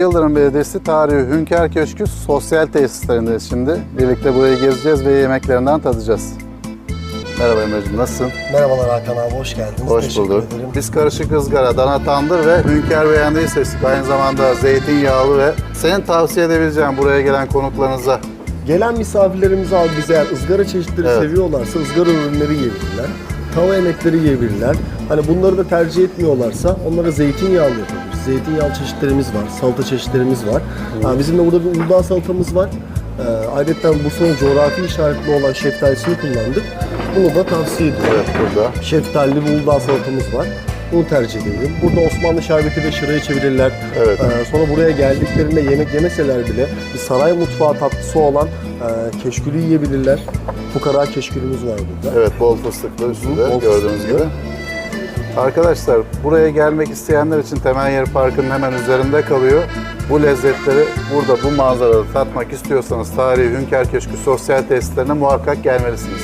Yıldırım Belediyesi Tarihi Hünkar Köşkü sosyal tesislerindeyiz şimdi. Birlikte burayı gezeceğiz ve yemeklerinden tadacağız. Merhaba Emre'cim, nasılsın? Merhabalar Hakan abi, hoş geldiniz. Hoş Teşekkür bulduk. ederim. Biz karışık ızgara, dana tandır ve hünkâr beğendiği seçtik. Aynı zamanda zeytinyağlı ve senin tavsiye edebileceğin buraya gelen konuklarınıza Gelen misafirlerimiz abi bize eğer ızgara çeşitleri Evet. seviyorlarsa ızgara ürünleri yiyebilirler. Tava yemekleri yiyebilirler. Hani bunları da tercih etmiyorlarsa onlara zeytinyağlı yapabiliriz. Zeytinyağlı çeşitlerimiz var, salata çeşitlerimiz var. Ha, bizim de burada bir uludağ salatamız var. Ee, ayrıca Bursa'nın coğrafi işaretli olan şeftalisini kullandık. Bunu da tavsiye ediyorum. evet burada. Şeftalili bir uludağ salatamız var. Bunu tercih edelim. Burada Osmanlı şerbeti ve şırayı içebilirler. Evet. Ee, sonra buraya geldiklerinde yemek yemeseler bile bir saray mutfağı tatlısı olan e, keşkülü yiyebilirler. Fukara keşkülümüz var burada. Evet, bol fıstıklı üstünde bol gördüğünüz fıstıklı. gibi. Arkadaşlar buraya gelmek isteyenler için Temel Yeri Parkı'nın hemen üzerinde kalıyor. Bu lezzetleri burada bu manzarada tatmak istiyorsanız tarihi Hünkar Köşkü sosyal tesislerine muhakkak gelmelisiniz.